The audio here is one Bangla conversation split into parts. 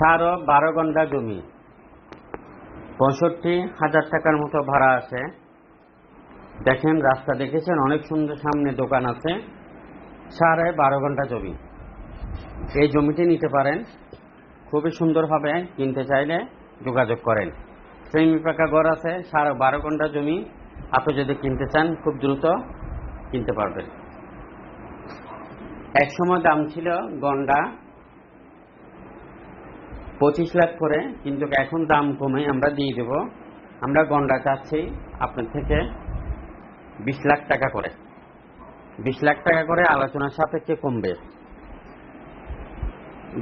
সার ও বারো ঘণ্টা জমি। পঁয়ষট্টি হাজার টাকার মতো ভাড়া আছে। দেখেন, রাস্তা দেখেছেন, অনেক সুন্দর সামনে দোকান আছে। সাড়ে বারো ঘণ্টা জমি। এই জমিটি নিতে পারেন। খুবই সুন্দরভাবে কিনতে চাইলে যোগাযোগ করেন। সেমি পাকা ঘর আছে সাড়ে বারো ঘণ্টা জমি। আপনি যদি কিনতে চান, খুব দ্রুত কিনতে পারবেন। এক সময় দাম ছিল গন্ডা পঁচিশ লাখ করে, কিন্তু এখন দাম কমে, আমরা দিয়ে দেব। আমরা গন্ডা চাচ্ছি আপনার থেকে বিশ লাখ টাকা করে। বিশ লাখ টাকা করে আলোচনার সাপেক্ষে কমবে।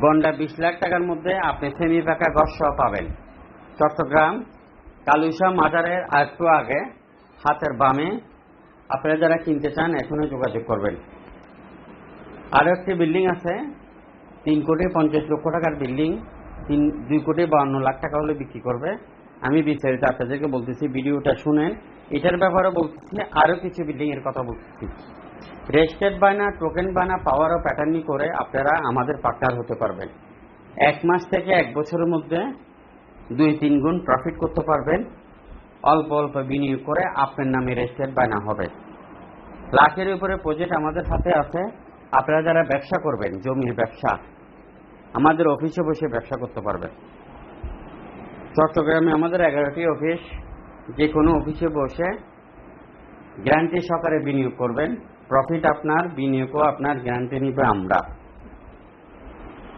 গন্ডা বিশ লাখ টাকার মধ্যে আপনি সেমি পাকা সহ পাবেন। চট্টগ্রাম কালুসা মাজারের একটু আগে হাতের বামে আপনারা যারা কিনতে চান, এখনই যোগাযোগ করবেন। আরও একটি বিল্ডিং আছে, তিন কোটি পঞ্চাশ লক্ষ টাকার বিল্ডিং। তিন, দুই কোটি বাউন্ন লাখ টাকা হলে বিক্রি করবে। আমি বিস্তারিত আপনাদেরকে বলতেছি, ভিডিওটা শুনেন। এটার ব্যাপারে বলতেছি আরও কিছু বিল্ডিং এর কথা বলতেছি। রেজিস্টার্ড বায়না টোকেন বায়না পাওয়ার ও প্যাটার্নি করে আপনারা আমাদের পার্টনার হতে পারবেন। এক মাস থেকে এক বছরের মধ্যে দুই, তিন গুণ প্রফিট করতে পারবেন। অল্প অল্প বিনিয়োগ করে আপনার নামে রেজিস্টার্ড বায়না হবে। লাখের উপরে প্রজেক্ট আমাদের হাতে আছে। আপনারা যারা ব্যবসা করবেন, জমির ব্যবসা আমাদের অফিসে বসে ব্যবসা করতে পারবেন চট্টগ্রামে আমাদের এগারোটি অফিস, যে কোনো অফিসে বসে গ্যারান্টি সহকারে বিনিয়োগ করবেন। প্রফিট আপনার, বিনিয়োগও আপনার, গ্যারান্টি নিবে আমরা।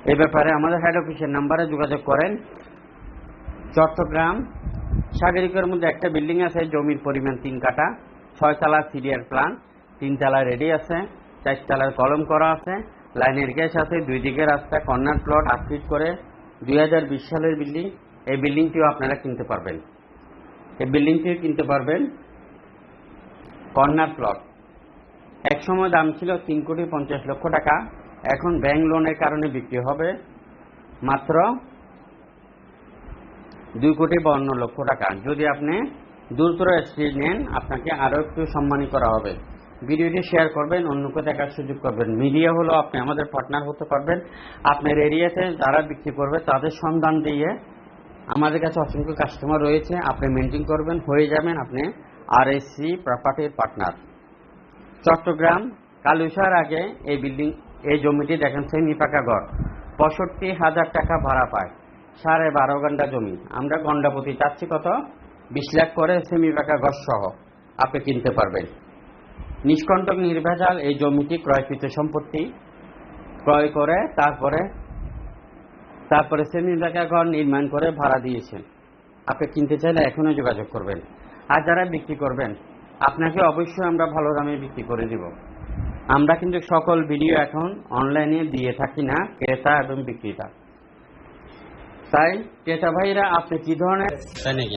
এ ব্যাপারে আমাদের হেড অফিসের নাম্বারে যোগাযোগ করেন। চট্টগ্রাম, সাগরিকের মধ্যে একটা বিল্ডিং আছে, জমির পরিমাণ তিন কাটা ছয় তলার সিরিয়ার প্ল্যান তিন তলা রেডি আছে চার তলার কলম করা আছে। লাইনের গ্যাস আছে, দুই দিকে রাস্তা, কর্নার প্লট আট ফিট করে দুই হাজার বিশ সালের বিল্ডিং এই বিল্ডিংটিও আপনারা কিনতে পারবেন। এই বিল্ডিংটিও কিনতে পারবেন, কর্নার প্লট এক সময় দাম ছিল তিন কোটি পঞ্চাশ লক্ষ টাকা, এখন ব্যাংক লোনের কারণে বিক্রি হবে মাত্র দুই কোটি বাউন্ন লক্ষ টাকা। যদি আপনি দূরতর স্ট্রিট নেন, আপনাকে আরও একটু সম্মানী করা হবে। ভিডিওটি শেয়ার করবেন, অন্যকে দেখার সুযোগ করবেন। মিডিয়া হলো আপনি, আমাদের পার্টনার হতে পারবেন। আপনার এরিয়াতে যারা বিক্রি করবে, তাদের সন্ধান দিয়ে আমাদের কাছে অসংখ্য কাস্টমার রয়েছে, আপনি মেনটেন করবেন, হয়ে যাবেন আপনি আর এস প্রপার্টির পার্টনার চট্টগ্রাম, কালুসার আগে এই বিল্ডিং এই জমিটি দেখেন, সেমি পাকা ঘর। পঁয়ষট্টি হাজার টাকা ভাড়া পায়, সাড়ে বারো ঘণ্টা জমি। আমরা গন্ডাপতি, চাচ্ছি কত? বিশ লাখ করে সেমি পাকা ঘর সহ আপনি কিনতে পারবেন। নিষ্কণ্টক নির্ভেজাল এই জমিটি ক্রয়কৃত সম্পত্তি ক্রয় করে, তারপরে তারপরে সেমি পাকা ঘর নির্মাণ করে ভাড়া দিয়েছেন। আপনি কিনতে চাইলে এখনই যোগাযোগ করবেন। আর যারা বিক্রি করবেন, আপনাকে অবশ্যই আমরা ভালো দামে বিক্রি করে দিব। আমরা কিন্তু সকল ভিডিও এখন অনলাইনে দিয়ে থাকি না, ক্রেতা এবং বিক্রেতা। তাই ক্রেতা ভাইরা, আপনি কি ধরনের